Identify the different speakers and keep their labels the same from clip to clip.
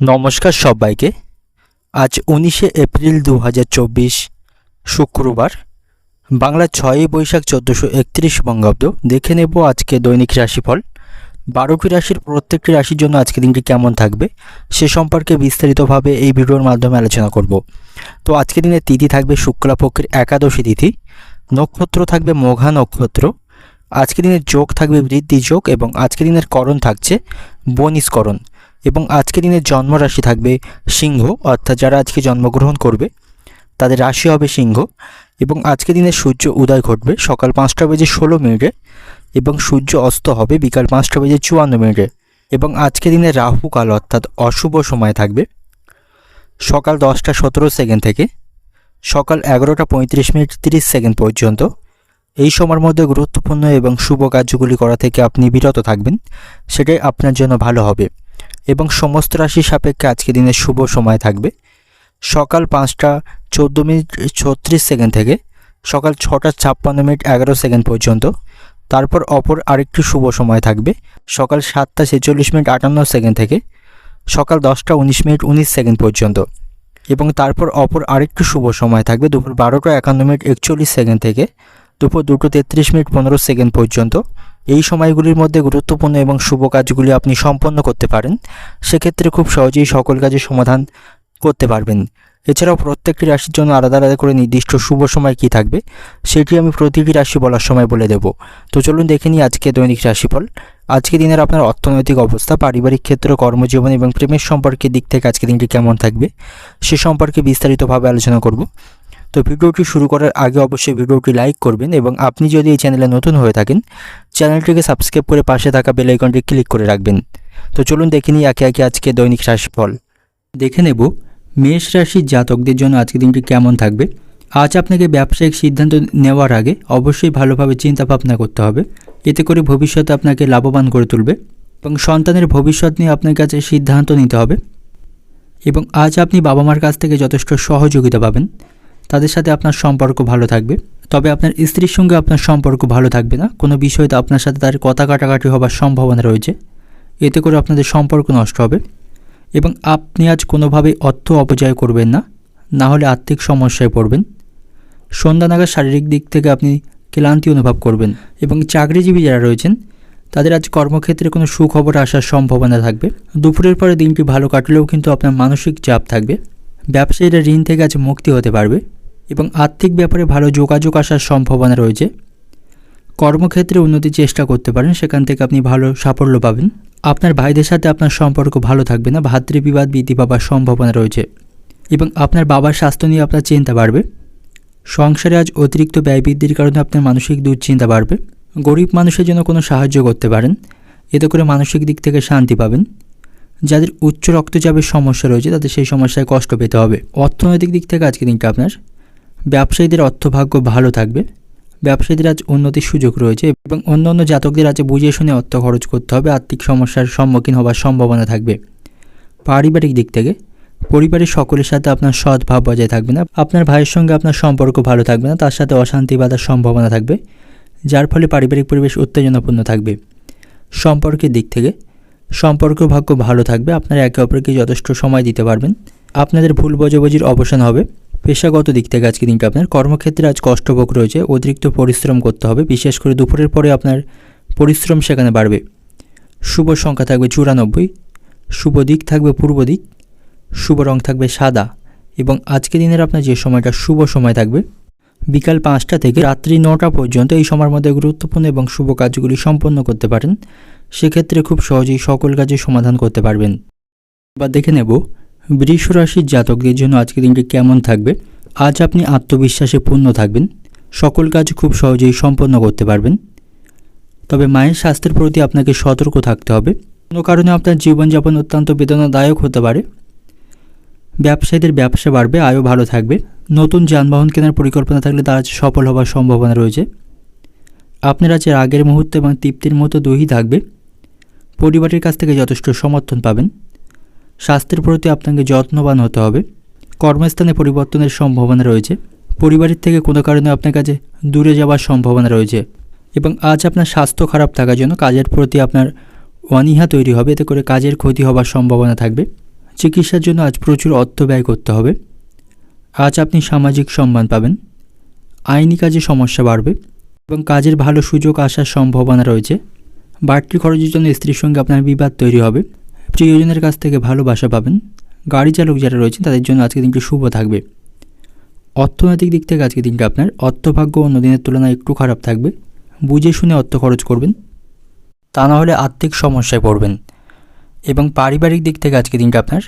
Speaker 1: নমস্কার সবাইকে। আজ উনিশে এপ্রিল দু হাজার চব্বিশ, শুক্রবার। বাংলা ছয়ই বৈশাখ চোদ্দোশো একত্রিশ বঙ্গাব্দ। দেখে নেব আজকে দৈনিক রাশিফল। বারোটি রাশির প্রত্যেকটি রাশির জন্য আজকে দিনটি কেমন থাকবে, সে সম্পর্কে বিস্তারিতভাবে এই ভিডিওর মাধ্যমে আলোচনা করব। তো আজকে দিনে তিথি থাকবে শুক্লাপক্ষের একাদশী তিথি। নক্ষত্র থাকবে মঘা নক্ষত্র। আজকে দিনের যোগ থাকবে বৃদ্ধি যোগ এবং আজকে দিনের করণ থাকছে বনিষ্করণ এবং আজকে দিনের জন্মরাশি থাকবে সিংহ, অর্থাৎ যারা আজকে জন্মগ্রহণ করবে, তাদের রাশি হবে সিংহ এবং আজকে দিনে সূর্য উদয় ঘটবে সকাল পাঁচটা বেজে ষোলো মিনিটে এবং সূর্য অস্ত হবে বিকাল পাঁচটা বেজে চুয়ান্ন মিনিটে এবং আজকে রাহু কাল, অর্থাৎ অশুভ সময় থাকবে সকাল দশটা সতেরো সেকেন্ড থেকে সকাল এগারোটা পঁয়ত্রিশ মিনিট তিরিশ সেকেন্ড পর্যন্ত। এই সময়ের মধ্যে গুরুত্বপূর্ণ এবং শুভ কার্যগুলি করা থেকে আপনি বিরত থাকবেন, সেটাই আপনার জন্য ভালো হবে। এবং সমস্ত রাশি সাপেক্ষে আজকে দিনের শুভ সময় থাকবে। সকাল পাঁচটা চোদ্দ মিনিট ছত্রিশ সেকেন্ড থেকে সকাল ছটা ছাপ্পান্ন মিনিট এগারো সেকেন্ড পর্যন্ত। তারপর অপর আরেকটি শুভ সময় থাকবে। সকাল সাতটা ছেচল্লিশ মিনিট আটান্ন সেকেন্ড থেকে সকাল দশটা উনিশ মিনিট উনিশ সেকেন্ড পর্যন্ত। এবং তারপর অপর আরেকটি শুভ সময় থাকবে দুপুর বারোটা একান্ন মিনিট একচল্লিশ সেকেন্ড থেকে দুপুর দুটো তেত্রিশ মিনিট পনেরো সেকেন্ড পর্যন্ত। এই সময়গুলির মধ্যে গুরুত্বপূর্ণ এবং শুভ কাজগুলি আপনি সম্পন্ন করতে পারেন, সেক্ষেত্রে খুব সহজেই সকল কাজের সমাধান করতে পারবেন। এছাড়াও প্রত্যেকটি রাশির জন্য আলাদা আলাদা করে নির্দিষ্ট শুভ সময় কী থাকবে, সেটি আমি প্রতিটি রাশি বলার সময় বলে দেব। তো চলুন দেখে নিই আজকে দৈনিক রাশিফল। আজকে দিনের আপনার অর্থনৈতিক অবস্থা, পারিবারিক ক্ষেত্র, কর্মজীবন এবং প্রেমের সম্পর্কের দিক থেকে আজকে দিনটি কেমন থাকবে, সে সম্পর্কে বিস্তারিতভাবে আলোচনা করব। তো ভিডিওটি শুরু করার আগে অবশ্যই ভিডিওটি লাইক করবেন এবং আপনি যদি এই চ্যানেলে নতুন হয়ে থাকেন, চ্যানেলটিকে সাবস্ক্রাইব করে পাশে থাকা বেল আইকনটি ক্লিক করে রাখবেন। তো চলুন দেখে নিই একে একে আজকে দৈনিক রাশিফল। দেখে নেব, মেষ রাশির জাতকদের জন্য আজকের দিনটি কেমন থাকবে? আজ আপনাকে ব্যবসায়িক সিদ্ধান্ত নেওয়ার আগে অবশ্যই ভালোভাবে চিন্তা ভাবনা করতে হবে। এতে করে ভবিষ্যতে আপনাকে লাভবান করে তুলবে এবং সন্তানের ভবিষ্যৎ নিয়ে আপনার কাছে সিদ্ধান্ত নিতে হবে। এবং আজ আপনি বাবা মার কাছ থেকে যথেষ্ট সহযোগিতা পাবেন। তাদের সাথে আপনার সম্পর্ক ভালো থাকবে। তবে আপনার স্ত্রীর সঙ্গে আপনার সম্পর্ক ভালো থাকবে না। কোনো বিষয়তে আপনার সাথে তার কথা কাটাকাটি হবার সম্ভাবনা রয়েছে। এতে করে আপনাদের সম্পর্ক নষ্ট হবে এবং আপনি আজ কোনোভাবেই অর্থ অপচয় করবেন না। না হলে আর্থিক সমস্যায় পড়বেন। সন্ধ্যা নাগাদ শারীরিক দিক থেকে আপনি ক্লান্তি অনুভব করবেন এবং চাকরিজীবী যারা রয়েছেন, তাদের আজ কর্মক্ষেত্রে কোনো সুখবর আসার সম্ভাবনা থাকবে। দুপুরের পরে দিনটি ভালো কাটলেও কিন্তু আপনার মানসিক চাপ থাকবে। ব্যবসায়ীরা ঋণ থেকে আজ মুক্তি হতে পারবে। এবং আর্থিক ব্যাপারে ভালো যোগাযোগ আসার সম্ভাবনা রয়েছে। কর্মক্ষেত্রে উন্নতির চেষ্টা করতে পারেন, সেখান থেকে আপনি ভালো সাফল্য পাবেন। আপনার ভাইদের সাথে আপনার সম্পর্ক ভালো থাকবে না, ভাতৃবিবাদ বৃদ্ধি পাবার সম্ভাবনা রয়েছে এবং আপনার বাবার স্বাস্থ্য নিয়ে আপনার চিন্তা বাড়বে। সংসারে আজ অতিরিক্ত ব্যয় বৃদ্ধির কারণে আপনার মানসিক দুশ্চিন্তা বাড়বে। গরিব মানুষের জন্য কোনো সাহায্য করতে পারেন, এতে করে মানসিক দিক থেকে শান্তি পাবেন। যাদের উচ্চ রক্তচাপের সমস্যা রয়েছে, তাদের সেই সমস্যায় কষ্ট পেতে হবে। অর্থনৈতিক দিক থেকে আজকে দিনটা আপনার ব্যবসায়ীদের অর্থভাগ্য ভালো থাকবে। ব্যবসায়ীদের আজ উন্নতির সুযোগ রয়েছে এবং অন্য অন্য জাতকদের আজ বুঝে শুনে অর্থ খরচ করতে হবে। আর্থিক সমস্যার সম্মুখীন হওয়ার সম্ভাবনা থাকবে। পারিবারিক দিক থেকে পরিবারের সকলের সাথে আপনার সদ্ভাব বজায় থাকবে না। আপনার ভাইয়ের সঙ্গে আপনার সম্পর্ক ভালো থাকবে না। তার সাথে অশান্তি বাঁধার সম্ভাবনা থাকবে, যার ফলে পারিবারিক পরিবেশ উত্তেজনাপূর্ণ থাকবে। সম্পর্কের দিক থেকে সম্পর্ক ভাগ্য ভালো থাকবে। আপনারা একে অপরকে যথেষ্ট সময় দিতে পারবেন। আপনাদের ভুল বোঝাবুঝির অবসান হবে। পেশাগত দিক থেকে আজকে দিনটা আপনার। কর্মক্ষেত্রে আজ কষ্টভোগ রয়েছে, অতিরিক্ত পরিশ্রম করতে হবে। বিশেষ করে দুপুরের পরে আপনার পরিশ্রম সেখানে বাড়বে। শুভ সংখ্যা থাকবে চুরানব্বই, শুভ দিক থাকবে পূর্ব দিক, শুভ রং থাকবে সাদা এবং আজকে দিনের আপনার যে সময়টা, শুভ সময় থাকবে বিকাল পাঁচটা থেকে রাত্রি নটা পর্যন্ত এই সময়ের মধ্যে গুরুত্বপূর্ণ এবং শুভ কাজগুলি সম্পন্ন করতে পারেন। সেক্ষেত্রে খুব সহজেই সকল কাজের সমাধান করতে পারবেন। বা দেখে নেব বৃষ রাশির জাতকদের জন্য আজকের দিনটি কেমন থাকবে? আজ আপনি আত্মবিশ্বাসে পূর্ণ থাকবেন। সকল কাজ খুব সহজেই সম্পন্ন করতে পারবেন। তবে মায়ের স্বাস্থ্যের প্রতি আপনাকে সতর্ক থাকতে হবে। কোনো কারণে আপনার জীবনযাপন অত্যন্ত বেদনাদায়ক হতে পারে। ব্যবসায়ীদের ব্যবসা বাড়বে আয়ও ভালো থাকবে। নতুন যানবাহন কেনার পরিকল্পনা থাকলে তার আজ সফল হওয়ার সম্ভাবনা রয়েছে। আপনার আজ আগের মুহূর্তে এবং তৃপ্তির মতো দই থাকবে। পরিবারের কাছ থেকে যথেষ্ট সমর্থন পাবেন। স্বাস্থ্যের প্রতি আপনাকে যত্নবান হতে হবে। কর্মস্থানে পরিবর্তনের সম্ভাবনা রয়েছে। পরিবারের থেকে কোনো কারণে আপনার কাছে দূরে যাওয়ার সম্ভাবনা রয়েছে এবং আজ আপনার স্বাস্থ্য খারাপ থাকার জন্য কাজের প্রতি আপনার অনীহা তৈরি হবে। এতে করে কাজের ক্ষতি হবার সম্ভাবনা থাকবে। চিকিৎসার জন্য আজ প্রচুর অর্থ ব্যয় করতে হবে। আজ আপনি সামাজিক সম্মান পাবেন। আইনি কাজে সমস্যা বাড়বে এবং কাজের ভালো সুযোগ আসার সম্ভাবনা রয়েছে। বাড়তি খরচের জন্য স্ত্রীর সঙ্গে আপনার বিবাদ তৈরি হবে। প্রিয়জনের কাছ থেকে ভালোবাসা পাবেন। গাড়ি চালক যারা রয়েছেন, তাদের জন্য আজকে দিনটি শুভ থাকবে। অর্থনৈতিক দিক থেকে আজকে দিনটা আপনার অর্থভাগ্য অন্য দিনের তুলনায় একটু খারাপ থাকবে। বুঝে শুনে অর্থ খরচ করবেন। তা না হলে আর্থিক সমস্যায় পড়বেন। এবং পারিবারিক দিক থেকে আজকে দিনটা আপনার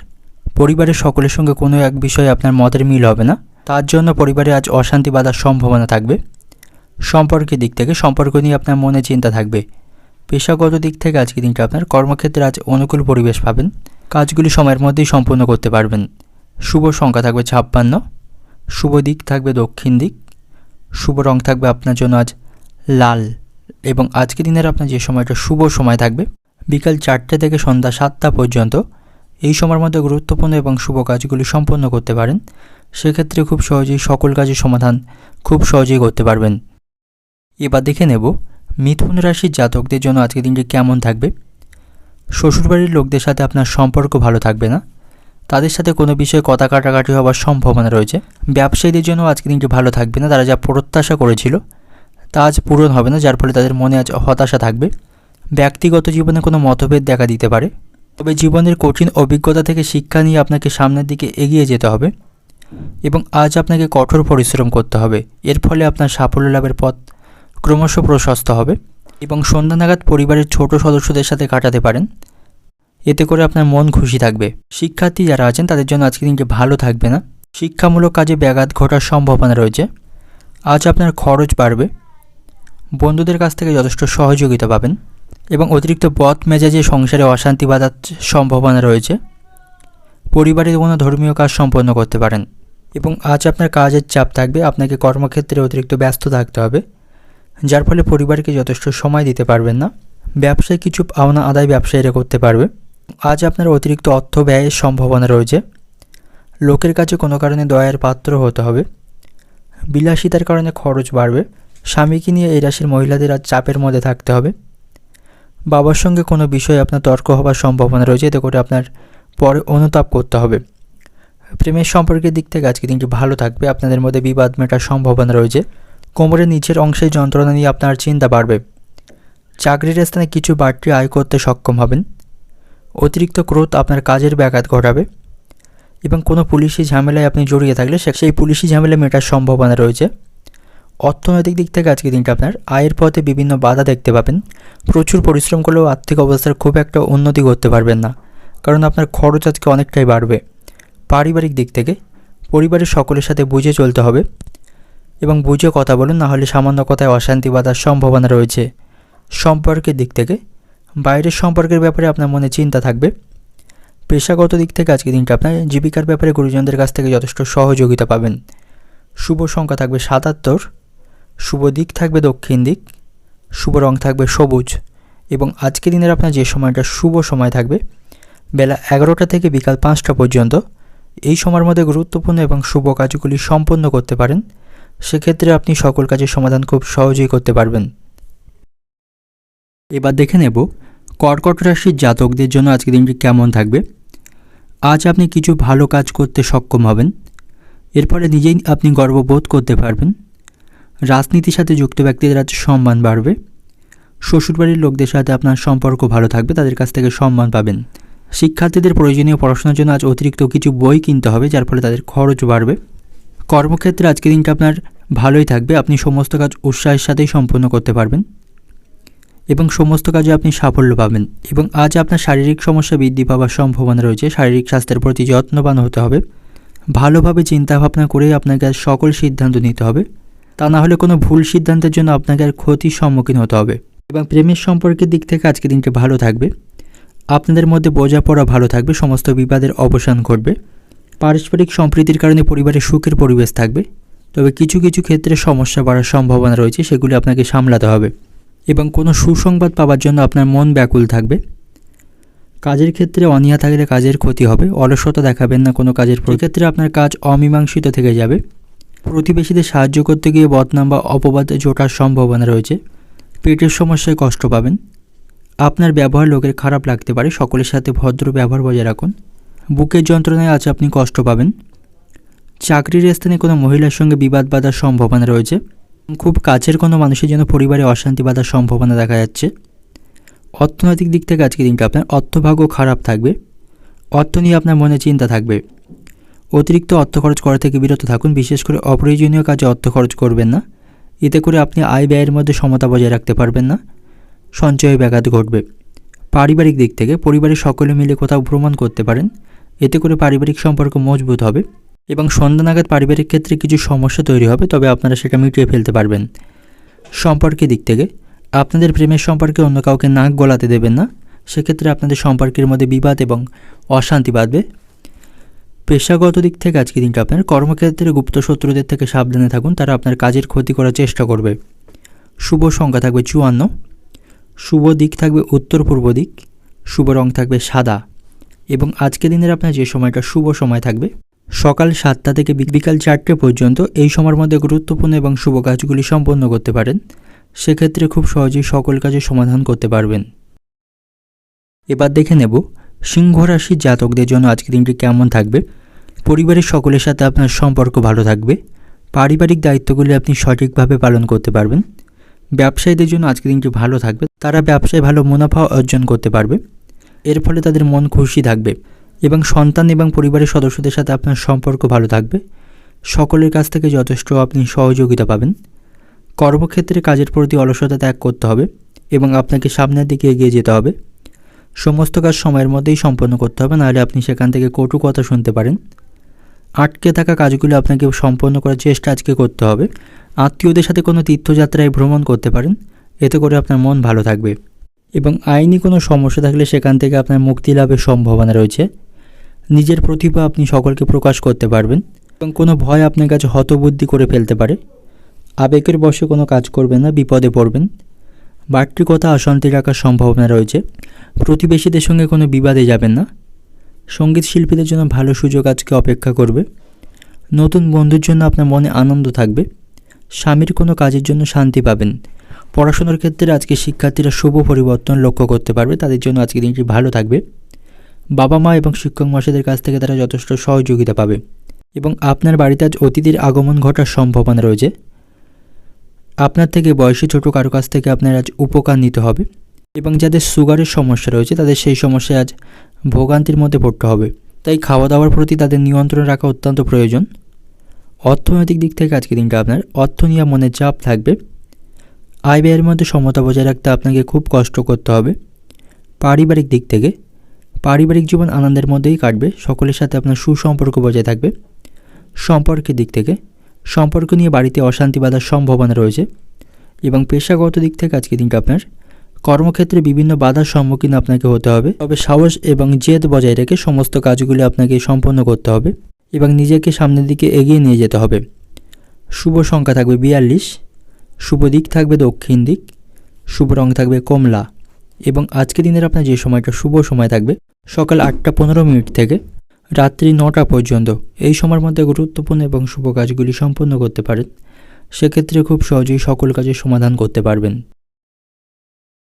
Speaker 1: পরিবারের সকলের সঙ্গে কোনো এক বিষয়ে আপনার মতের মিল হবে না। তার জন্য পরিবারে আজ অশান্তি বাঁধার সম্ভাবনা থাকবে। সম্পর্কের দিক থেকে সম্পর্ক নিয়ে আপনার মনে চিন্তা থাকবে। পেশাগত দিক থেকে আজকে দিনটা আপনার কর্মক্ষেত্রে আজ অনুকূল পরিবেশ পাবেন। কাজগুলি সময়ের মধ্যেই সম্পূর্ণ করতে পারবেন। শুভ সংখ্যা থাকবে ছাপ্পান্ন, শুভ দিক থাকবে দক্ষিণ দিক, শুভ রং থাকবে আপনার জন্য আজ লাল এবং আজকে দিনের আপনার যে সময়টা, শুভ সময় থাকবে বিকাল চারটে থেকে সন্ধ্যা সাতটা পর্যন্ত। এই সময়ের মধ্যে গুরুত্বপূর্ণ এবং শুভ কাজগুলি সম্পন্ন করতে পারেন। সেক্ষেত্রে খুব সহজেই সকল কাজের সমাধান খুব সহজেই করতে পারবেন। এবার দেখে নেব মিথুন রাশির জাতকদের জন্য আজকের দিনটি কেমন থাকবে? শ্বশুরবাড়ির লোকদের সাথে আপনার সম্পর্ক ভালো থাকবে না? তাদের সাথে কোনো বিষয়ে কথা কাটাকাটি হওয়ার সম্ভাবনা রয়েছে? ব্যবসায়ীদের জন্য আজকে দিনটি ভালো থাকবে না, তারা যা প্রত্যাশা করেছিল তা আজ পূরণ হবে না, যার ফলে তাদের মনে আজ হতাশা থাকবে। ব্যক্তিগত জীবনে কোনো মতভেদ দেখা দিতে পারে। তবে জীবনের কঠিন অভিজ্ঞতা থেকে শিক্ষা নিয়ে আপনাকে সামনের দিকে এগিয়ে যেতে হবে এবং আজ আপনাকে কঠোর পরিশ্রম করতে হবে। এর ফলে আপনার সাফল্য লাভের পথ ক্রমশ প্রশস্ত হবে এবং সন্ধ্যা নাগাদ পরিবারের ছোট সদস্যদের সাথে কাটাতে পারেন। এতে করে আপনার মন খুশি থাকবে। শিক্ষার্থী যারা আছেন, তাদের জন্য আজকে দিনটি ভালো থাকবে না। শিক্ষামূলক কাজে ব্যাঘাত ঘটার সম্ভাবনা রয়েছে। আজ আপনার খরচ বাড়বে। বন্ধুদের কাছ থেকে যথেষ্ট সহযোগিতা পাবেন এবং অতিরিক্ত পথ মেজাজে সংসারে অশান্তি বাঁধার সম্ভাবনা রয়েছে। পরিবারের কোনো ধর্মীয় কাজ সম্পন্ন করতে পারেন এবং আজ আপনার কাজের চাপ থাকবে। আপনাকে কর্মক্ষেত্রে অতিরিক্ত ব্যস্ত থাকতে হবে। যার ফলে পরিবারকে যথেষ্ট সময় দিতে পারবেন না। ব্যবসায় কিছু পাওনা আদায় ব্যবসায়ীরা করতে পারবে। আজ আপনার অতিরিক্ত অর্থ ব্যয়ের সম্ভাবনা রয়েছে। লোকের কাছে কোনো কারণে দয়ার পাত্র হতে হবে। বিলাসিতার কারণে খরচ বাড়বে। স্বামীকে নিয়ে এই রাশির মহিলাদের আজ চাপের মধ্যে থাকতে হবে। বাবার সঙ্গে কোনো বিষয়ে আপনার তর্ক হওয়ার সম্ভাবনা রয়েছে, এতে করে আপনার পরে অনুতাপ করতে হবে। প্রেমের সম্পর্কের দিক থেকে আজকে দিনটি ভালো থাকবে। আপনাদের মধ্যে বিবাদ মেটার সম্ভাবনা রয়েছে। কোমরের নিচের অংশে যন্ত্রণা নিয়ে আপনার চিন্তা বাড়বে। চাকরির স্থানে কিছু বাড়তি আয় করতে সক্ষম হবেন। অতিরিক্ত ক্রোধ আপনার কাজের ব্যাঘাত ঘটাবে এবং কোনো পুলিশি ঝামেলায় আপনি জড়িয়ে থাকলে সেই পুলিশি ঝামেলা মেটার সম্ভাবনা রয়েছে। অর্থনৈতিক দিক থেকে আজকে দিনটা আপনার আয়ের পথে বিভিন্ন বাধা দেখতে পাবেন। প্রচুর পরিশ্রম করলেও আর্থিক অবস্থার খুব একটা উন্নতি করতে পারবেন না, কারণ আপনার খরচ আজকে অনেকটাই বাড়বে। পারিবারিক দিক থেকে পরিবারের সকলের সাথে বুঝে চলতে হবে। এবং বুঝে কথা বলুন, না হলে সামান্য কথায় অশান্তি বাধার সম্ভাবনা রয়েছে। সম্পর্কের দিক থেকে, বাইরের সম্পর্কের ব্যাপারে আপনার মনে চিন্তা থাকবে। পেশাগত দিক থেকে আজকে দিনটা আপনার জীবিকার ব্যাপারে গুরুজনদের কাছ থেকে যথেষ্ট সহযোগিতা পাবেন। শুভ সংখ্যা থাকবে সাতাত্তর, শুভ দিক থাকবে দক্ষিণ দিক, শুভ রং থাকবে সবুজ এবং আজকে দিনের আপনার যে সময়টা শুভ সময় থাকবে, বেলা এগারোটা থেকে বিকাল পাঁচটা পর্যন্ত, এই সময়ের মধ্যে গুরুত্বপূর্ণ এবং শুভ কাজগুলি সম্পন্ন করতে পারেন। সেক্ষেত্রে আপনি সকল কাজের সমাধান খুব সহজেই করতে পারবেন। এবার দেখে নেব, কর্কট রাশির জাতকদের জন্য আজকের দিনটি কেমন থাকবে? আজ আপনি কিছু ভালো কাজ করতে সক্ষম হবেন। এর ফলে নিজেই আপনি গর্ববোধ করতে পারবেন। রাজনীতির সাথে যুক্ত ব্যক্তিদের আজ সম্মান বাড়বে। শ্বশুরবাড়ির লোকদের সাথে আপনার সম্পর্ক ভালো থাকবে, তাদের কাছ থেকে সম্মান পাবেন। শিক্ষার্থীদের প্রয়োজনীয় পড়াশোনার জন্য আজ অতিরিক্ত কিছু বই কিনতে হবে, যার ফলে তাদের খরচ বাড়বে। কর্মক্ষেত্রে আজকের দিনটা আপনার ভালোই থাকবে। আপনি সমস্ত কাজ উৎসাহের সাথেই সম্পন্ন করতে পারবেন এবং সমস্ত কাজে আপনি সাফল্য পাবেন এবং আজ আপনার শারীরিক সমস্যা বৃদ্ধি পাওয়ার সম্ভাবনা রয়েছে। শারীরিক স্বাস্থ্যের প্রতি যত্নবান হতে হবে। ভালোভাবে চিন্তাভাবনা করে আপনাকে আজ সকল সিদ্ধান্ত নিতে হবে। তা না হলে কোনো ভুল সিদ্ধান্তের জন্য আপনাকে আর ক্ষতির সম্মুখীন হতে হবে এবং প্রেমের সম্পর্কের দিক থেকে আজকে দিনটা ভালো থাকবে। আপনাদের মধ্যে বোঝাপড়া ভালো থাকবে। সমস্ত বিবাদের অবসান ঘটবে। পারস্পরিক সম্প্রীতির কারণে পরিবারে সুখের পরিবেশ থাকবে, তবে কিছু কিছু ক্ষেত্রে সমস্যা বাড়ার সম্ভাবনা রয়েছে, সেগুলি আপনাকে সামলাতে হবে এবং কোনো সুসংবাদ পাওয়ার জন্য আপনার মন ব্যাকুল থাকবে। কাজের ক্ষেত্রে অনীহা থাকলে কাজের ক্ষতি হবে, অলসতা দেখাবেন না কোনো কাজের। ক্ষেত্রে আপনার কাজ অমীমাংসিত থেকে যাবে। প্রতিবেশীদের সাহায্য করতে গিয়ে বদনাম বা অপবাদ জোটার সম্ভাবনা রয়েছে। পেটের সমস্যায় কষ্ট পাবেন। আপনার ব্যবহার লোকের খারাপ লাগতে পারে, সকলের সাথে ভদ্র ব্যবহার বজায় রাখুন। বুকের যন্ত্রণায় আজ আপনি কষ্ট পাবেন। চাকরির স্থানে কোনো মহিলার সঙ্গে বিবাদ বাঁধার সম্ভাবনা রয়েছে। খুব কাছের কোনো মানুষের জন্য পরিবারে অশান্তি বাঁধার সম্ভাবনা দেখা যাচ্ছে। অর্থনৈতিক দিক থেকে আজকে দিনটা আপনার অর্থভাগ্য খারাপ থাকবে। অর্থ নিয়ে আপনার মনে চিন্তা থাকবে। অতিরিক্ত অর্থ খরচ করা থেকে বিরত থাকুন। বিশেষ করে অপ্রয়োজনীয় কাজে অর্থ খরচ করবেন না। এতে করে আপনি আয় ব্যয়ের মধ্যে সমতা বজায় রাখতে পারবেন না। সঞ্চয়ে ব্যাঘাত ঘটবে। পারিবারিক দিক থেকে পরিবারের সকলে মিলে কোথাও ভ্রমণ করতে পারেন। এতে করে পারিবারিক সম্পর্ক মজবুত হবে এবং সন্ধ্যা নাগাদ পারিবারিক ক্ষেত্রে কিছু সমস্যা তৈরি হবে, তবে আপনারা সেটা মিটিয়ে ফেলতে পারবেন। সম্পর্কের দিক থেকে, আপনাদের প্রেমের সম্পর্কে অন্য কাউকে নাক গলাতে দেবেন না। সেক্ষেত্রে আপনাদের সম্পর্কের মধ্যে বিবাদ এবং অশান্তি বাঁধবে। পেশাগত দিক থেকে আজকে দিনটা আপনার কর্মক্ষেত্রে গুপ্ত শত্রুদের থেকে সাবধানে থাকুন, তারা আপনার কাজের ক্ষতি করার চেষ্টা করবে। শুভ সংখ্যা থাকবে চুয়ান্ন, শুভ দিক থাকবে উত্তর পূর্ব দিক, শুভ রং থাকবে সাদা। এবং আজকে দিনের আপনার যে সময়টা, শুভ সময় থাকবে। সকাল সাতটা থেকে বিকাল চারটে পর্যন্ত এই সময়ের মধ্যে গুরুত্বপূর্ণ এবং শুভ কাজগুলি সম্পন্ন করতে পারেন। সেক্ষেত্রে খুব সহজেই সকল কাজের সমাধান করতে পারবেন। এবার দেখে নেব সিংহ রাশির জাতকদের জন্য আজকের দিনটি কেমন থাকবে। পরিবারের সকলের সাথে আপনার সম্পর্ক ভালো থাকবে। পারিবারিক দায়িত্বগুলি আপনি সঠিকভাবে পালন করতে পারবেন। ব্যবসায়ীদের জন্য আজকের দিনটি ভালো থাকবে। তারা ব্যবসায় ভালো মুনাফা অর্জন করতে পারবে। এর ফলে তাদের মন খুশি থাকবে এবং সন্তান এবং পরিবারের সদস্যদের সাথে আপনার সম্পর্ক ভালো থাকবে। সকলের কাছ থেকে যথেষ্ট আপনি সহযোগিতা পাবেন। কর্মক্ষেত্রে কাজের প্রতি অলসতা ত্যাগ করতে হবে এবং আপনাকে সামনের দিকে এগিয়ে যেতে হবে। সমস্ত কাজ সময়ের মধ্যেই সম্পন্ন করতে হবে, নাহলে আপনি সেখান থেকে কটু কথা শুনতে পারেন। আটকে থাকা কাজগুলো আপনাকে সম্পন্ন করার চেষ্টা আজকে করতে হবে। আত্মীয়দের সাথে কোনো তীর্থযাত্রায় ভ্রমণ করতে পারেন। এতে করে আপনার মন ভালো থাকবে। এবং আইনি কোনো সমস্যা থাকলে সেখান থেকে আপনার মুক্তি লাভের সম্ভাবনা রয়েছে। নিজের প্রতিভা আপনি সকলকে প্রকাশ করতে পারবেন এবং কোনো ভয় আপনার কাছে হতবুদ্ধি করে ফেলতে পারে। আবেগের বশে কোনো কাজ করবেন না, বিপদে পড়বেন। বাড়তি অশান্তি রাখার সম্ভাবনা রয়েছে। প্রতিবেশীদের সঙ্গে কোনো বিবাদে যাবেন না। সংগীত শিল্পীদের জন্য ভালো সুযোগ আজকে অপেক্ষা করবে। নতুন বন্ধুর জন্য আপনার মনে আনন্দ থাকবে। স্বামীর কোনো কাজের জন্য শান্তি পাবেন। পড়াশোনার ক্ষেত্রে আজকে শিক্ষার্থীরা শুভ পরিবর্তন লক্ষ্য করতে পারবে। তাদের জন্য আজকে দিনটি ভালো থাকবে। বাবা মা এবং শিক্ষক মশাইদের কাছ থেকে তারা যথেষ্ট সহযোগিতা পাবে এবং আপনার বাড়িতে আজ অতিথির আগমন ঘটার সম্ভাবনা রয়েছে। আপনার থেকে বয়সী ছোট কারও কাছ থেকে আপনার আজ উপকার নিতে হবে এবং যাদের সুগারের সমস্যা রয়েছে, তাদের সেই সমস্যায় আজ ভোগান্তির মধ্যে পড়তে হবে। তাই খাওয়া দাওয়ার প্রতি তাদের নিয়ন্ত্রণ রাখা অত্যন্ত প্রয়োজন। অর্থনৈতিক দিক থেকে আজকে দিনটা আপনার অর্থ নিয়ে মনে চাপ থাকবে। আয় ব্যয়ের মধ্যে সমতা বজায় রাখতে আপনাকে খুব কষ্ট করতে হবে। পারিবারিক দিক থেকে, পারিবারিক জীবন আনন্দের মধ্যেই কাটবে, সকলের সাথে আপনার সুসম্পর্ক বজায় থাকবে। সম্পর্কের দিক থেকে, সম্পর্ক নিয়ে বাড়িতে অশান্তি বাঁধার সম্ভাবনা রয়েছে এবং পেশাগত দিক থেকে আজকে দিনটা আপনার কর্মক্ষেত্রে বিভিন্ন বাধার সম্মুখীন আপনাকে হতে হবে। তবে সাহস এবং জেদ বজায় রেখে সমস্ত কাজগুলি আপনাকে সম্পন্ন করতে হবে এবং নিজেকে সামনের দিকে এগিয়ে নিয়ে যেতে হবে। শুভ সংখ্যা থাকবে বিয়াল্লিশ। শুভ দিক থাকবে দক্ষিণ দিক, শুভ রং থাকবে কমলা এবং আজকে দিনের আপনার যে সময়টা, শুভ সময় থাকবে সকাল আটটা পনেরো মিনিট থেকে রাত্রি নটা পর্যন্ত। এই সময়ের মধ্যে গুরুত্বপূর্ণ এবং শুভ কাজগুলি সম্পন্ন করতে পারেন। সেক্ষেত্রে খুব সহজেই সকল কাজের সমাধান করতে পারবেন।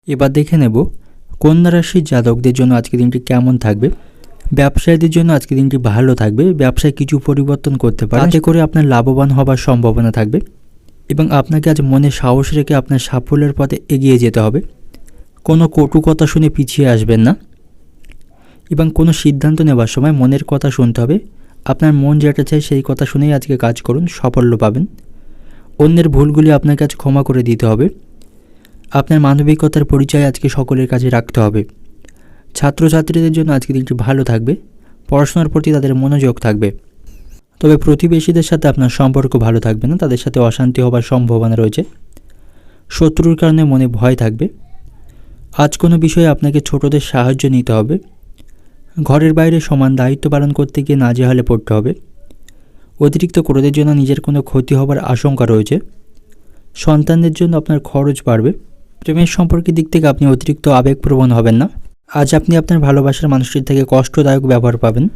Speaker 1: এবার দেখে নেব কন্যা রাশির জাতকদের জন্য আজকের দিনটি কেমন থাকবে। ব্যবসায়ীদের জন্য আজকের দিনটি ভালো থাকবে। ব্যবসায় কিছু পরিবর্তন করতে পারেন। তাতে করে আপনার লাভবান হবার সম্ভাবনা থাকবে। এবং আপনাকে আজ মনে সাহস রেখে আপনার সাফল্যের পথে এগিয়ে যেতে হবে। কোনো কটু কথা শুনে পিছিয়ে আসবেন না। এবং কোনো সিদ্ধান্ত নেওয়ার সময় মনের কথা শুনতে হবে। আপনার মন যেটা চায় সেই কথা শুনেই আজকে কাজ করুন, সাফল্য পাবেন। অন্যের ভুলগুলি আপনাকে আজ ক্ষমা করে দিতে হবে। আপনার মানবিকতার পরিচয় আজকে সকলের কাছে রাখতে হবে। ছাত্রছাত্রীদের জন্য আজকে দিনটি ভালো থাকবে। পড়াশোনার প্রতি তাদের মনোযোগ থাকবে। তবে প্রতিবেশীদের সাথে আপনার সম্পর্ক ভালো থাকবে না, তাদের সাথে অশান্তি হবার সম্ভাবনা রয়েছে। শত্রুর কারণে মনে ভয় থাকবে। আজ কোনো বিষয়ে আপনাকে ছোটদের সাহায্য নিতে হবে। ঘরের বাইরে সমান দায়িত্ব পালন করতে গিয়ে নাজেহালে পড়তে হবে। অতিরিক্ত ক্রোধের জন্য নিজের কোনো ক্ষতি হবার আশঙ্কা রয়েছে। সন্তানদের জন্য আপনার খরচ বাড়বে। প্রেমের সম্পর্কের দিক থেকে আপনি অতিরিক্ত আবেগপ্রবণ হবেন না। আজ আপনি আপনার ভালোবাসার মানুষটির থেকে কষ্টদায়ক ব্যবহার পাবেন।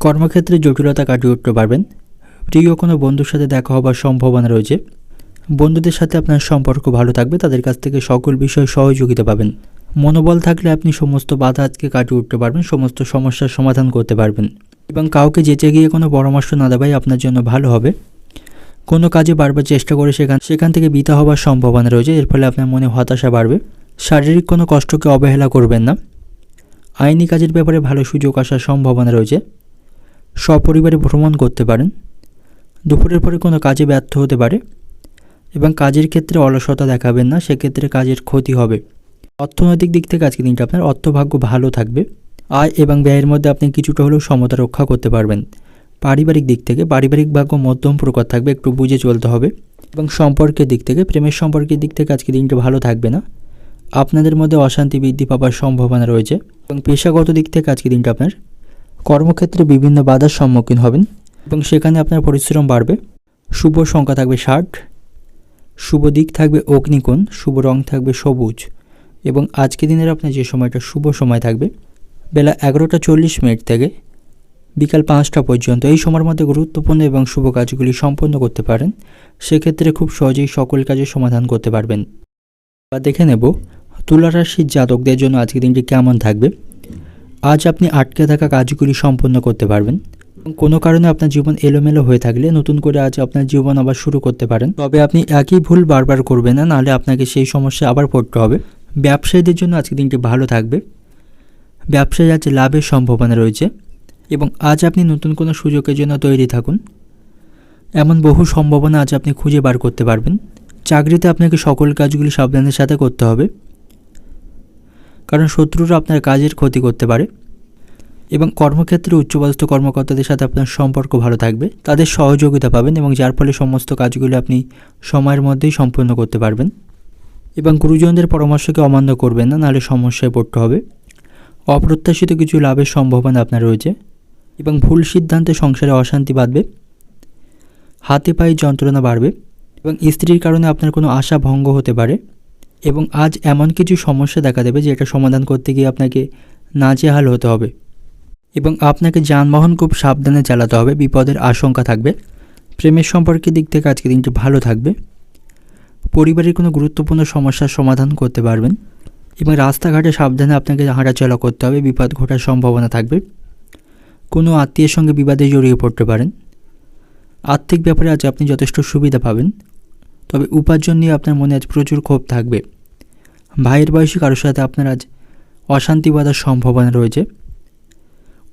Speaker 1: কর্মক্ষেত্রে জটিলতা কাটিয়ে উঠতে পারবেন। প্রিয় কোনো বন্ধুর সাথে দেখা হবার সম্ভাবনা রয়েছে। বন্ধুদের সাথে আপনার সম্পর্ক ভালো থাকবে, তাদের কাছ থেকে সকল বিষয়ে সহযোগিতা পাবেন। মনোবল থাকলে আপনি সমস্ত বাধা আজকে কাটিয়ে উঠতে পারবেন, সমস্ত সমস্যার সমাধান করতে পারবেন। এবং কাউকে যেচে গিয়ে কোনো পরামর্শ না দেওয়াই আপনার জন্য ভালো হবে। কোনো কাজে বারবার চেষ্টা করে সেখান সেখান থেকে বিতা হওয়ার সম্ভাবনা রয়েছে, এর ফলে আপনার মনে হতাশা বাড়বে। শারীরিক কোনো কষ্টকে অবহেলা করবেন না। আইনি কাজের ব্যাপারে ভালো সুযোগ আসার সম্ভাবনা রয়েছে। সপরিবারে ভ্রমণ করতে পারেন। দুপুরের পরে কোনো কাজে ব্যর্থ হতে পারে এবং কাজের ক্ষেত্রে অলসতা দেখাবেন না, সেক্ষেত্রে কাজের ক্ষতি হবে। অর্থনৈতিক দিক থেকে আজকে দিনটা আপনার অর্থভাগ্য ভালো থাকবে। আয় এবং ব্যয়ের মধ্যে আপনি কিছুটা হলেও সমতা রক্ষা করতে পারবেন। পারিবারিক দিক থেকে পারিবারিক ভাগ্য মধ্যম প্রকার থাকবে, একটু বুঝে চলতে হবে এবং সম্পর্কের দিক থেকে, প্রেমের সম্পর্কের দিক থেকে আজকে দিনটা ভালো থাকবে না। আপনাদের মধ্যে অশান্তি বৃদ্ধি পাওয়ার সম্ভাবনা রয়েছে এবং পেশাগত দিক থেকে আজকে দিনটা আপনার কর্মক্ষেত্রে বিভিন্ন বাধার সম্মুখীন হবেন এবং সেখানে আপনার পরিশ্রম বাড়বে। শুভ সংখ্যা থাকবে ষাট, শুভ দিক থাকবে অগ্নিকোণ, শুভ রং থাকবে সবুজ এবং আজকে দিনের আপনার যে সময়টা, শুভ সময় থাকবে। বেলা এগারোটা চল্লিশ মিনিট থেকে বিকাল পাঁচটা পর্যন্ত এই সময়ের মধ্যে গুরুত্বপূর্ণ এবং শুভ কাজগুলি সম্পন্ন করতে পারেন। সেক্ষেত্রে খুব সহজেই সকল কাজের সমাধান করতে পারবেন। বা দেখে নেব তুলা রাশির জাতকদের জন্য আজকের দিনটি কেমন থাকবে। আজ আপনি আটকে থাকা কাজগুলি সম্পন্ন করতে পারবেন। কোনো কারণে আপনার জীবন এলোমেলো হয়ে থাকলে নতুন করে আজ আপনার জীবন আবার শুরু করতে পারেন। তবে আপনি একই ভুল বারবার করবেন না, নাহলে আপনাকে সেই সমস্যা আবার পড়তে হবে। ব্যবসায়ীদের জন্য আজকের দিনটি ভালো থাকবে। ব্যবসায় আজ লাভের সম্ভাবনা রয়েছে এবং আজ আপনি নতুন কোনো সুযোগের জন্য তৈরি থাকুন। এমন বহু সম্ভাবনা আজ আপনি খুঁজে বার করতে পারবেন। চাকরিতে আপনাকে সকল কাজগুলি সাবধানের সাথে করতে হবে। কারণ শত্রুরা আপনার কাজের ক্ষতি করতে পারে এবং কর্মক্ষেত্রে উচ্চপদস্থ কর্মকর্তাদের সাথে আপনার সম্পর্ক ভালো থাকবে। তাদের সহযোগিতা পাবেন এবং যার ফলে সমস্ত কাজগুলি আপনি সময়ের মধ্যেই সম্পূর্ণ করতে পারবেন। এবং গুরুজনদের পরামর্শকে অমান্য করবেন না, নাহলে সমস্যায় পড়তে হবে। অপ্রত্যাশিত কিছু লাভের সম্ভাবনা আপনার রয়েছে এবং ভুল সিদ্ধান্তে সংসারে অশান্তি বাঁধবে, হাতে পায়ে যন্ত্রণা বাড়বে এবং স্ত্রীর কারণে আপনার কোনো আশা ভঙ্গ হতে পারে। এবং আজ এমন কিছু সমস্যা দেখা দেবে যেটা সমাধান করতে গিয়ে আপনাকে নাজেহাল হতে হবে এবং আপনাকে যানবাহন খুব সাবধানে চালাতে হবে, বিপদের আশঙ্কা থাকবে। প্রেমের সম্পর্কের দিক থেকে আজকে দিনটি ভালো থাকবে। পরিবারের কোনো গুরুত্বপূর্ণ সমস্যার সমাধান করতে পারবেন এবং রাস্তাঘাটে সাবধানে আপনাকে হাঁটাচলা করতে হবে, বিপদ ঘটার সম্ভাবনা থাকবে। কোনো আত্মীয়ের সঙ্গে বিবাদে জড়িয়ে পড়তে পারেন। আর্থিক ব্যাপারে আজ আপনি যথেষ্ট সুবিধা পাবেন। তবে উপার্জন নিয়ে আপনার মনে আজ প্রচুর ক্ষোভ থাকবে। ভাইয়ের বয়সী কারোর সাথে আপনার আজ অশান্তি বাঁধার সম্ভাবনা রয়েছে?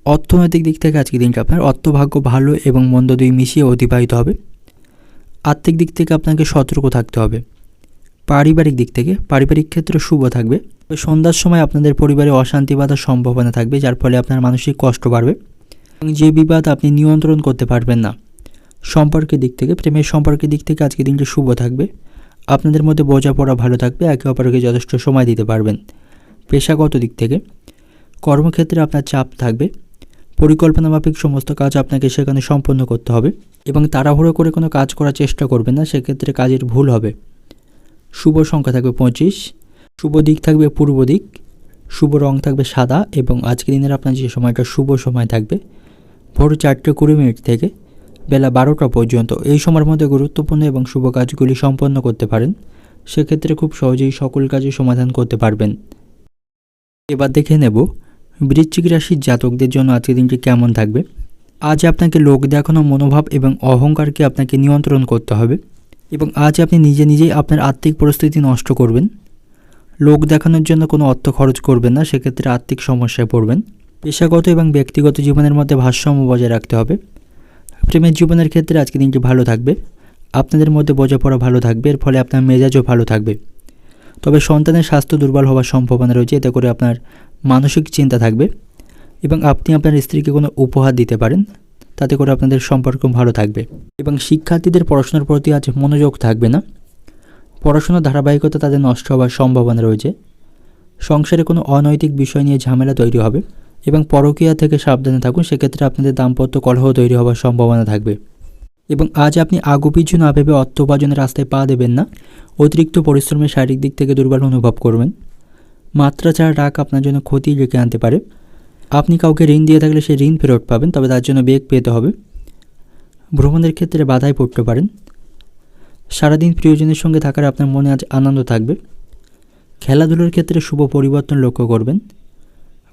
Speaker 1: অর্থনৈতিক দিক থেকে আজকে দিনটা আপনার অর্থভাগ্য ভালো এবং মন্দ দুই মিশিয়ে অতিবাহিত হবে। আর্থিক দিক থেকে আপনাকে সতর্ক থাকতে হবে। পারিবারিক দিক থেকে পারিবারিক ক্ষেত্রে শুভ থাকবে। সন্ধ্যার সময় আপনাদের পরিবারে অশান্তি বাঁধার সম্ভাবনা থাকবে, যার ফলে আপনার মানসিক কষ্ট বাড়বে এবং যে বিবাদ আপনি নিয়ন্ত্রণ করতে পারবেন না। সম্পর্কের দিক থেকে, প্রেমের সম্পর্কের দিক থেকে আজকে দিনটি শুভ থাকবে। আপনাদের মধ্যে বোঝাপড়া ভালো থাকবে, একে অপরকে যথেষ্ট সময় দিতে পারবেন। পেশাগত দিক থেকে, কর্মক্ষেত্রে আপনার চাপ থাকবে, পরিকল্পনা মাফিক সমস্ত কাজ আপনাকে সেখানে সম্পন্ন করতে হবে এবং তাড়াহুড়ো করে কোনো কাজ করার চেষ্টা করবেন না, সেক্ষেত্রে কাজের ভুল হবে। শুভ সংখ্যা থাকবে পঁচিশ, শুভ দিক থাকবে পূর্ব দিক, শুভ রং থাকবে সাদা এবং আজকের দিনের আপনার যে সময়টা, শুভ সময় থাকবে, ভোর চারটে কুড়ি মিনিট থেকে বেলা বারোটা পর্যন্ত এই সময়ের মধ্যে গুরুত্বপূর্ণ এবং শুভ কাজগুলি সম্পন্ন করতে পারেন। সেক্ষেত্রে খুব সহজেই সকল কাজের সমাধান করতে পারবেন। এবার দেখে নেব বৃশ্চিক রাশির জাতকদের জন্য আজকের দিনটি কেমন থাকবে। আজ আপনাকে লোক দেখানো, মনোভাব এবং অহংকারকে আপনাকে নিয়ন্ত্রণ করতে হবে এবং আজ আপনি নিজে নিজেই আপনার আর্থিক পরিস্থিতি নষ্ট করবেন। লোক দেখানোর জন্য কোনো অর্থ খরচ করবেন না, সেক্ষেত্রে আর্থিক সমস্যায় পড়বেন। পেশাগত এবং ব্যক্তিগত জীবনের মধ্যে ভারসাম্য বজায় রাখতে হবে। প্রেমের জীবনের ক্ষেত্রে আজকে দিনটি ভালো থাকবে। আপনাদের মধ্যে বোঝাপড়া ভালো থাকবে, এর ফলে আপনার মেজাজও ভালো থাকবে। তবে সন্তানের স্বাস্থ্য দুর্বল হওয়ার সম্ভাবনা রয়েছে, এতে করে আপনার মানসিক চিন্তা থাকবে এবং আপনি আপনার স্ত্রীকে কোনো উপহার দিতে পারেন, তাতে করে আপনাদের সম্পর্ক ভালো থাকবে এবং শিক্ষার্থীদের পড়াশোনার প্রতি আজ মনোযোগ থাকবে না। পড়াশোনার ধারাবাহিকতা তাদের নষ্ট হওয়ার সম্ভাবনা রয়েছে। সংসারে কোনো অনৈতিক বিষয় নিয়ে ঝামেলা তৈরি হবে। এবং পরকীয়া থেকে সাবধানে থাকুন, সেক্ষেত্রে আপনাদের দাম্পত্য কলহ তৈরি হওয়ার সম্ভাবনা থাকবে। এবং আজ আপনি আগুপিছু না ভেবে অর্থ উপার্জনের রাস্তায় পা দেবেন না, অতিরিক্ত পরিশ্রমের শারীরিক দিক থেকে দুর্বল অনুভব করবেন। মাত্রা ছাড়া রাগ আপনার জন্য ক্ষতি ডেকে আনতে পারে। আপনি কাউকে ঋণ দিয়ে থাকলে সেই ঋণ ফেরত পাবেন, তবে তার জন্য বেগ পেতে হবে। ভ্রমণের ক্ষেত্রে বাধায় পড়তে পারেন। সারাদিন প্রিয়জনের সঙ্গে থাকার আপনার মনে আজ আনন্দ থাকবে। খেলাধুলোর ক্ষেত্রে শুভ পরিবর্তন লক্ষ্য করবেন।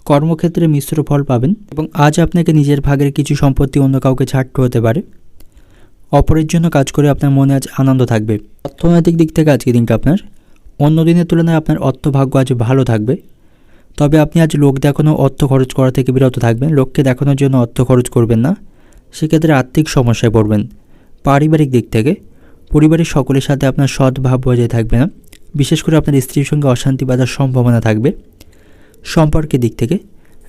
Speaker 1: কর্মক্ষেত্রে মিশ্র ফল পাবেন এবং আজ আপনাকে নিজের ভাগের কিছু সম্পত্তি অন্য কাউকে ছাড়তে হতে পারে। অপরের জন্য কাজ করে আপনার মনে আজ আনন্দ থাকবে। অর্থনৈতিক দিক থেকে আজকে দিনটা আপনার। অন্য দিনের তুলনায় আপনার অর্থ ভাগ্য আজ ভালো থাকবে। তবে আপনি আজ লোক দেখানো অর্থ খরচ করা থেকে বিরত থাকবেন। লোককে দেখানোর জন্য অর্থ খরচ করবেন না। সেক্ষেত্রে আর্থিক সমস্যায় পড়বেন। পারিবারিক দিক থেকে পরিবারের সকলের সাথে আপনার সদ্ভাব বজায় থাকবে না। বিশেষ করে আপনার স্ত্রীর সঙ্গে অশান্তি বাঁধার সম্ভাবনা থাকবে। সম্পর্কের দিক থেকে,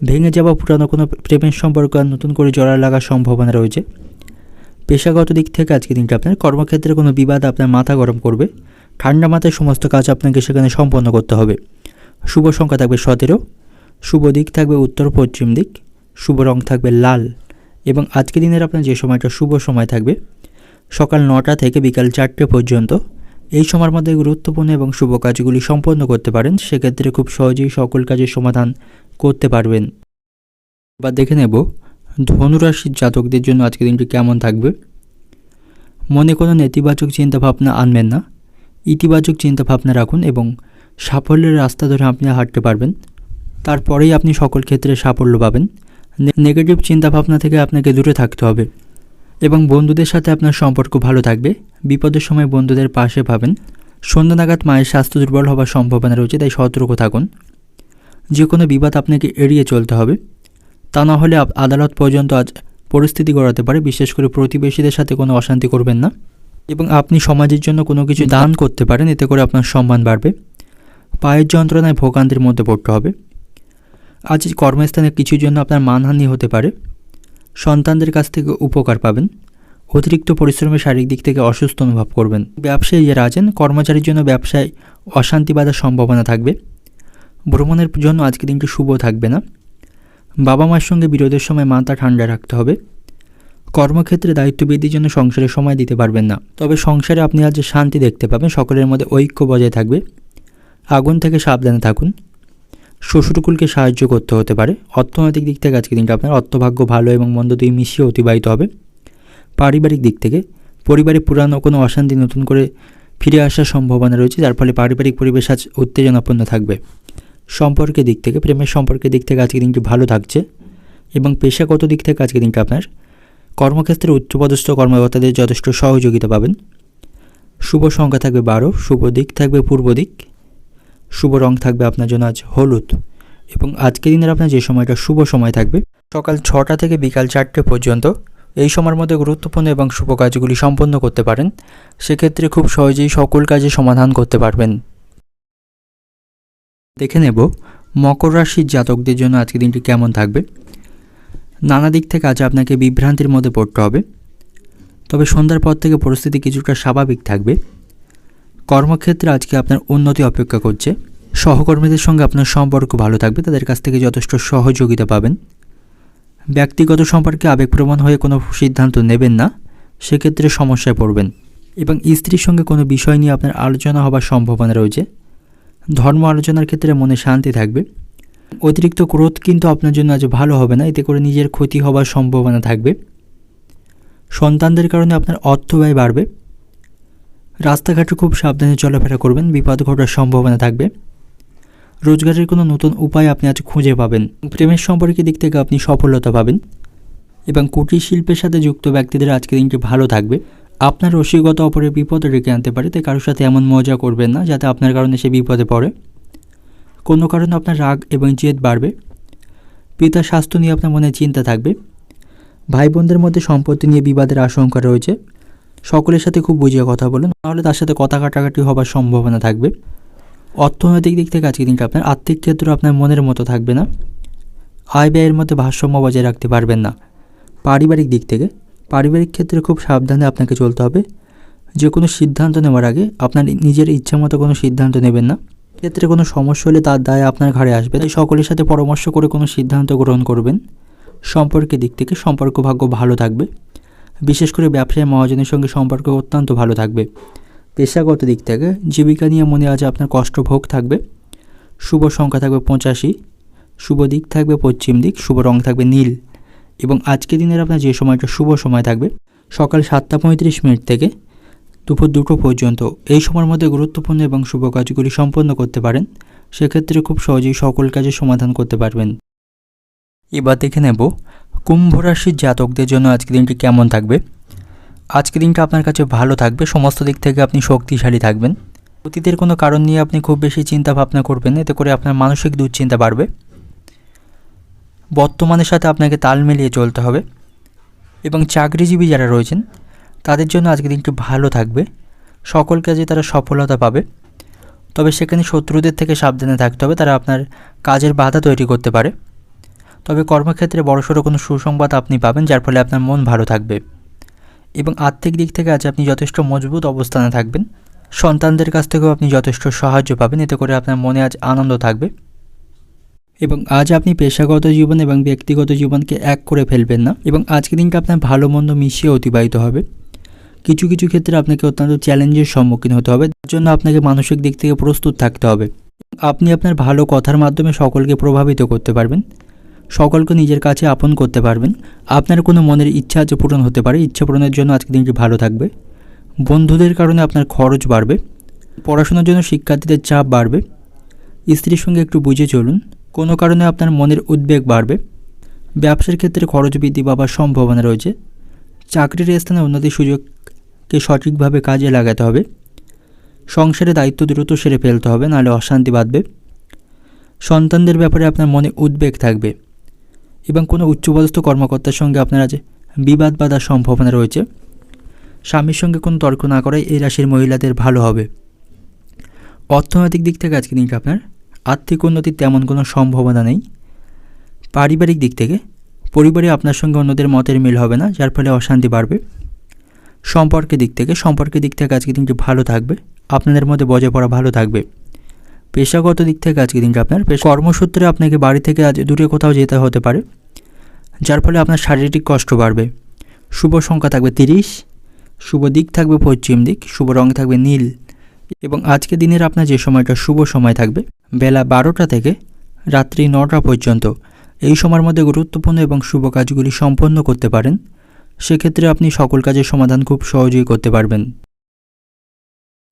Speaker 1: ভেঙে যাওয়া পুরানো কোনো প্রেমের সম্পর্ক আর নতুন করে জড়া লাগার সম্ভাবনা রয়েছে। পেশাগত দিক থেকে আজকে দিনটা আপনার কর্মক্ষেত্রে কোনো বিবাদ আপনার মাথা গরম করবে, ঠান্ডা মাথায় সমস্ত কাজ আপনাকে সেখানে সম্পন্ন করতে হবে। শুভ সংখ্যা থাকবে সতেরো, শুভ দিক থাকবে উত্তর পশ্চিম দিক, শুভ রং থাকবে লাল এবং আজকে দিনের আপনার যে সময়টা শুভ সময় থাকবে, সকাল নটা থেকে বিকাল চারটে পর্যন্ত এই সময়ের মধ্যে গুরুত্বপূর্ণ এবং শুভ কাজগুলি সম্পন্ন করতে পারেন, সেক্ষেত্রে খুব সহজেই সকল কাজের সমাধান করতে পারবেন। বা দেখে নেব ধনুরাশির জাতকদের জন্য আজকের দিনটি কেমন থাকবে। মনে কোনো নেতিবাচক চিন্তাভাবনা আনবেন না। ইতিবাচক চিন্তাভাবনা রাখুন এবং সাফল্যের রাস্তা ধরে আপনি হাঁটতে পারবেন। তারপরেই আপনি সকল ক্ষেত্রে সাফল্য পাবেন। নেগেটিভ চিন্তাভাবনা থেকে আপনাকে দূরে থাকতে হবে। এবং বন্ধুদের সাথে আপনার সম্পর্ক ভালো থাকবে। বিপদের সময় বন্ধুদের পাশে পাবেন সন্ধ্যা নাগাদ মায়ের স্বাস্থ্য দুর্বল হওয়ার সম্ভাবনা রয়েছে, তাই সতর্ক থাকুন। যে কোনো বিবাদ আপনাকে এড়িয়ে চলতে হবে। তা না হলে আদালত পর্যন্ত আজ পরিস্থিতি গড়াতে পারে। বিশেষ করে প্রতিবেশীদের সাথে কোনো অশান্তি করবেন না। এবং আপনি সমাজের জন্য কোনো কিছু দান করতে পারেন, এতে করে আপনার সম্মান বাড়বে। পায়ের যন্ত্রণায় ভোগান্তির মধ্যে পড়তে হবে। আজ কর্মস্থানে কিছুর জন্য আপনার মানহানি হতে পারে। সন্তানদের কাছ থেকে উপকার পাবেন, অতিরিক্ত পরিশ্রমে শারীরিক দিক থেকে অসুস্থ অনুভব করবেন। ব্যবসায়ী যারা আছেন, কর্মচারীর জন্য ব্যবসায় অশান্তি বাধার সম্ভাবনা থাকবে। ভ্রমণের জন্য আজকে দিনটি শুভ থাকবে না। বাবা মার সঙ্গে বিরোধের সময় মাথা ঠান্ডা রাখতে হবে। কর্মক্ষেত্রে দায়িত্ব বৃদ্ধির জন্য সংসারে সময় দিতে পারবেন না। তবে সংসারে আপনি আজ শান্তি দেখতে পাবেন, সকলের মধ্যে ঐক্য বজায় থাকবে। আগুন থেকে সাবধানে থাকুন। শ্বশুরকুলকে সাহায্য করতে হতে পারে। অর্থনৈতিক দিক থেকে আজকে দিনটা আপনার অর্থভাগ্য ভালো এবং মন্দ দুই মিশিয়ে অতিবাহিত হবে। পারিবারিক দিক থেকে পরিবারে পুরানো কোনো অশান্তি নতুন করে ফিরে আসার সম্ভাবনা রয়েছে, যার ফলে পারিবারিক পরিবেশ আজ উত্তেজনাপূর্ণ থাকবে। সম্পর্কের দিক থেকে, প্রেমের সম্পর্কের দিক থেকে আজকে দিনটি ভালো থাকছে এবং পেশাগত দিক থেকে আজকে দিনটা আপনার কর্মক্ষেত্রে উচ্চপদস্থ কর্মকর্তাদের যথেষ্ট সহযোগিতা পাবেন। শুভ সংখ্যা থাকবে বারো, শুভ দিক থাকবে পূর্ব দিক। শুভ রং থাকবে আপনার জন্য আজ হলুদ। এবং আজকের দিনের আপনার যে সময়টা, শুভ সময় থাকবে, সকাল ছটা থেকে বিকাল চারটে পর্যন্ত এই সময়ের মধ্যে গুরুত্বপূর্ণ এবং শুভ কাজগুলি সম্পন্ন করতে পারেন। সেক্ষেত্রে খুব সহজেই সকল কাজে সমাধান করতে পারবেন। দেখে নেব মকর রাশির জাতকদের জন্য আজকের দিনটি কেমন থাকবে। নানা দিক থেকে আজ আপনাকে বিভ্রান্তির মধ্যে পড়তে হবে। তবে সন্ধ্যার পর থেকে পরিস্থিতি কিছুটা স্বাভাবিক থাকবে। কর্মক্ষেত্রে আজকে আপনার উন্নতি অপেক্ষা করছে। সহকর্মীদের সঙ্গে আপনার সম্পর্ক ভালো থাকবে, তাদের কাছ থেকে যথেষ্ট সহযোগিতা পাবেন। ব্যক্তিগত সম্পর্কে আবেগপ্রবণ হয়ে কোনো সিদ্ধান্ত নেবেন না, সেক্ষেত্রে সমস্যায় পড়বেন এবং স্ত্রীর সঙ্গে কোনো বিষয় নিয়ে আপনার আলোচনা হবার সম্ভাবনা রয়েছে। ধর্ম আলোচনার ক্ষেত্রে মনে শান্তি থাকবে। অতিরিক্ত ক্রোধ কিন্তু আপনার জন্য আজ ভালো হবে না, এতে করে নিজের ক্ষতি হবার সম্ভাবনা থাকবে। সন্তানদের কারণে আপনার অর্থ ব্যয় বাড়বে। রাস্তাঘাটে খুব সাবধানে চলাফেরা করবেন, বিপদ ঘটার সম্ভাবনা থাকবে। রোজগারের কোনো নতুন উপায় আপনি আজ খুঁজে পাবেন। প্রেমের সম্পর্কের দিক থেকে আপনি সফলতা পাবেন এবং কুটির শিল্পের সাথে যুক্ত ব্যক্তিদের আজকের দিনটি ভালো থাকবে। আপনার রসিকতা অপরে বিপদে ডেকে আনতে পারে, তাই কারোর সাথে এমন মজা করবেন না যাতে আপনার কারণে সে বিপদে পড়ে। কোনো কারণে আপনার রাগ এবং জেদ বাড়বে। পিতার স্বাস্থ্য নিয়ে আপনার মনে চিন্তা থাকবে। ভাই বোনদের মধ্যে সম্পত্তি নিয়ে বিবাদের আশঙ্কা রয়েছে। সকলের সাথে খুব বুঝিয়ে কথা বলুন নাহলে তার সাথে কথা কাটাকাটি হবার সম্ভাবনা থাকবে। অর্থনৈতিক দিক থেকে আজকে দিনটা আপনার আর্থিক ক্ষেত্র আপনার মনের মতো থাকবে না। আয় ব্যয়ের মধ্যে ভারসাম্য বজায় রাখতে পারবেন না। পারিবারিক দিক থেকে, পারিবারিক ক্ষেত্রে খুব সাবধানে আপনাকে চলতে হবে। যে কোনো সিদ্ধান্ত নেওয়ার আগে আপনার নিজের ইচ্ছা মতো কোনো সিদ্ধান্ত নেবেন না। ক্ষেত্রে কোনো সমস্যা হলে তার দায় আপনার ঘাড়ে আসবে, তাই সকলের সাথে পরামর্শ করে কোনো সিদ্ধান্ত গ্রহণ করবেন। সম্পর্কের দিক থেকে সম্পর্ক ভাগ্য ভালো থাকবে। বিশেষ করে ব্যবসায়ী মহাজনের সঙ্গে সম্পর্ক অত্যন্ত ভালো থাকবে। পেশাগত দিক থেকে জীবিকা নিয়ে মনে আজ আপনার কষ্টভোগ থাকবে। শুভ সংখ্যা থাকবে পঁচাশি, শুভ দিক থাকবে পশ্চিম দিক, শুভ রং থাকবে নীল এবং আজকে দিনের আপনার যে সময়টা, শুভ সময় থাকবে সকাল সাতটা পঁয়ত্রিশ মিনিট থেকে দুপুর দুটো পর্যন্ত। এই সময়ের মধ্যে গুরুত্বপূর্ণ এবং শুভ কাজগুলি সম্পন্ন করতে পারেন। সেক্ষেত্রে খুব সহজেই সকল কাজের সমাধান করতে পারবেন। এবার দেখে নেব কুম্ভ রাশির জাতকদের জন্য আজকের দিনটি কেমন থাকবে? আজকের দিনটা আপনার কাছে ভালো থাকবে, সমস্ত দিক থেকে আপনি শক্তিশালী থাকবেন। অতীতের কোনো কারণ নিয়ে আপনি খুব বেশি চিন্তা ভাবনা করবেন এতে করে আপনার মানসিক দুশ্চিন্তা বাড়বে। বর্তমানের সাথে আপনাকে তাল মিলিয়ে চলতে হবে এবং চাকরিজীবী যারা রয়েছেন, তাদের জন্য আজকের দিনটি ভালো থাকবে। সকল কাজে তারা সফলতা পাবে। তবে সেখানে শত্রুদের থেকে সাবধানে থাকতে হবে, তারা আপনার কাজের বাধা তৈরি করতে পারে। তবে কর্মক্ষেত্রে বড়সড় কোনো সুসংবাদ আপনি পাবেন, যার ফলে আপনার মন ভালো থাকবে। এবং আর্থিক দিক থেকে আজ আপনি যথেষ্ট মজবুত অবস্থানে থাকবেন। সন্তানদের কাছ থেকেও আপনি যথেষ্ট সাহায্য পাবেন, এতে করে আপনার মনে আজ আনন্দ থাকবে। এবং আজ আপনি পেশাগত জীবন এবং ব্যক্তিগত জীবনকে এক করে ফেলবেন না। এবং আজকের দিনটা আপনার ভালো মন্দ মিশিয়ে অতিবাহিত হবে। কিছু কিছু ক্ষেত্রে আপনাকে অত্যন্ত চ্যালেঞ্জের সম্মুখীন হতে হবে। তার জন্য আপনাকে মানসিক দিক থেকে প্রস্তুত থাকতে হবে। আপনি আপনার ভালো কথার মাধ্যমে সকলকে প্রভাবিত করতে পারবেন। সকলকে নিজের কাছে আপন করতে পারবেন। আপনার কোনো মনের ইচ্ছা আজ পূরণ হতে পারে, ইচ্ছা পূরণের জন্য আজকের দিনটি ভালো থাকবে। বন্ধুদের কারণে আপনার খরচ বাড়বে, পড়াশোনার জন্য শিক্ষার্থীদের চাপ বাড়বে, স্ত্রীর সঙ্গে একটু বুঝে চলুন, কোনো কারণে আপনার মনের উদ্বেগ বাড়বে, ব্যবসার ক্ষেত্রে খরচ বৃদ্ধি পাবার সম্ভাবনা রয়েছে, চাকরির স্থানে উন্নতির সুযোগকে সঠিকভাবে কাজে লাগাতে হবে, সংসারে দায়িত্ব দ্রুত সেরে ফেলতে হবে, নাহলে অশান্তি বাঁধবে। সন্তানদের ব্যাপারে আপনার মনে উদ্বেগ থাকবে। এবং কোনো উচ্চপদস্থ কর্মকর্তার সঙ্গে আপনার আজ বিবাদ বাঁধার সম্ভাবনা রয়েছে। স্বামীর সঙ্গে কোনো তর্ক না করাই এই রাশির মহিলাদের ভালো হবে। অর্থনৈতিক দিক থেকে আজকে দিনটা আপনার, আর্থিক উন্নতির তেমন কোনো সম্ভাবনা নেই। পারিবারিক দিক থেকে, পরিবারে আপনার সঙ্গে অন্যদের মতের মিল হবে না, যার ফলে অশান্তি বাড়বে। সম্পর্কের দিক থেকে, সম্পর্কের দিক থেকে আজকে দিনটি ভালো থাকবে। আপনাদের মধ্যে বজায় পড়া ভালো থাকবে। পেশাগত দিক থেকে আজকে দিনটা আপনার কর্মসূত্রে আপনাকে বাড়ি থেকে আজ দূরে কোথাও যেতে হতে পারে, যার ফলে আপনার শারীরিক কষ্ট বাড়বে। শুভ সংখ্যা থাকবে তিরিশ, শুভ দিক থাকবে পশ্চিম দিক, শুভ রং থাকবে নীল এবং আজকে দিনের আপনার যে সময়টা, শুভ সময় থাকবে বেলা বারোটা থেকে রাত্রি নটা পর্যন্ত। এই সময়ের মধ্যে গুরুত্বপূর্ণ এবং শুভ কাজগুলি সম্পন্ন করতে পারেন। সেক্ষেত্রে আপনি সকল কাজের সমাধান খুব সহজেই করতে পারবেন।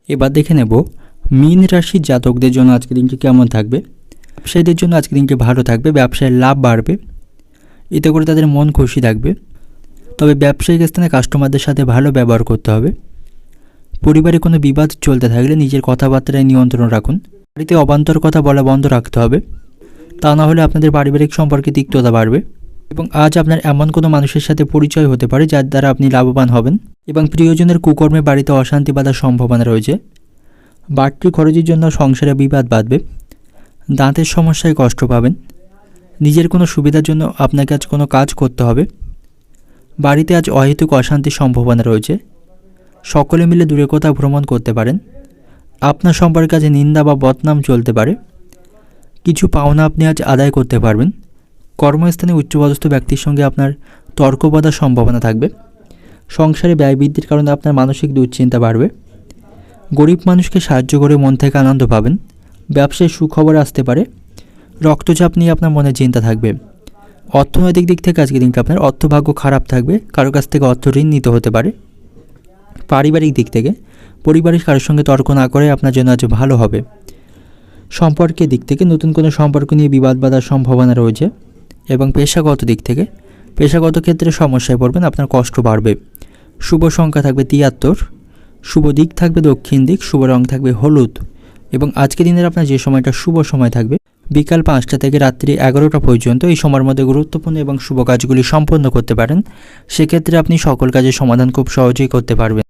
Speaker 1: এবার দেখে নেব মীন রাশির জাতকদের জন্য আজকের দিনটি কেমন থাকবে? ব্যবসায়ীদের জন্য আজকের দিনটি ভালো থাকবে ব্যবসায় লাভ বাড়বে, এতে করে তাদের মন খুশি থাকবে। তবে ব্যবসায়িক স্থানে কাস্টমারদের সাথে ভালো ব্যবহার করতে হবে। পরিবারে কোনো বিবাদ চলতে থাকলে নিজের কথাবার্তায় নিয়ন্ত্রণ রাখুন। বাড়িতে অবান্তর কথা বলা বন্ধ রাখতে হবে। তা না হলে আপনাদের পারিবারিক সম্পর্কে তিক্ততা বাড়বে এবং আজ আপনার এমন কোনো মানুষের সাথে পরিচয় হতে পারে যার দ্বারা আপনি লাভবান হবেন এবং প্রিয়জনের কুকর্মে বাড়িতে অশান্তি বাধার সম্ভাবনা রয়েছে। বাড়তি খরচের জন্য সংসারে বিবাদ বাঁধবে, দাঁতের সমস্যায় কষ্ট পাবেন, নিজের কোনো সুবিধার জন্য আপনাকে আজ কোনো কাজ করতে হবে, বাড়িতে আজ অহেতুক অশান্তির সম্ভাবনা রয়েছে, সকলে মিলে দূরে কোথাও ভ্রমণ করতে পারেন, আপনার সম্পর্কে আজ নিন্দা বা বদনাম চলতে পারে, কিছু পাওনা আপনি আজ আদায় করতে পারবেন, কর্মস্থানে উচ্চপদস্থ ব্যক্তির সঙ্গে আপনার তর্ক বাঁধার সম্ভাবনা থাকবে, সংসারে ব্যয় বৃদ্ধির কারণে আপনার মানসিক দুশ্চিন্তা বাড়বে। গরিব মানুষকে সাহায্য করে মন থেকে আনন্দ পাবেন। ব্যবসায় সুখবর আসতে পারে। রক্তচাপ নিয়ে আপনার মনে চিন্তা থাকবে। অর্থনৈতিক দিক থেকে আজকে দিনটা আপনার অর্থভাগ্য খারাপ থাকবে। কারও কাছ থেকে অর্থ ঋণ নিতে হতে পারে। পারিবারিক দিক থেকে পরিবারের কারোর সঙ্গে তর্ক না করে আপনার জন্য আজ ভালো হবে। সম্পর্কের দিক থেকে নতুন কোনো সম্পর্ক নিয়ে বিবাদ বাঁধার সম্ভাবনা রয়েছে এবং পেশাগত দিক থেকে পেশাগত ক্ষেত্রে সমস্যায় পড়বেন, আপনার কষ্ট বাড়বে। শুভ সংখ্যা থাকবে তিয়াত্তর। শুভ দিক থাকবে দক্ষিণ দিক, শুভ রং থাকবে হলুদ। এবং আজকে দিনের আপনার যে সময়টা, শুভ সময় থাকবে বিকাল পাঁচটা থেকে রাত্রি এগারোটা পর্যন্ত। এই সময়ের মধ্যে গুরুত্বপূর্ণ এবং শুভ কাজগুলি সম্পন্ন করতে পারেন। সেক্ষেত্রে আপনি সকল কাজের সমাধান খুব সহজেই করতে পারবেন।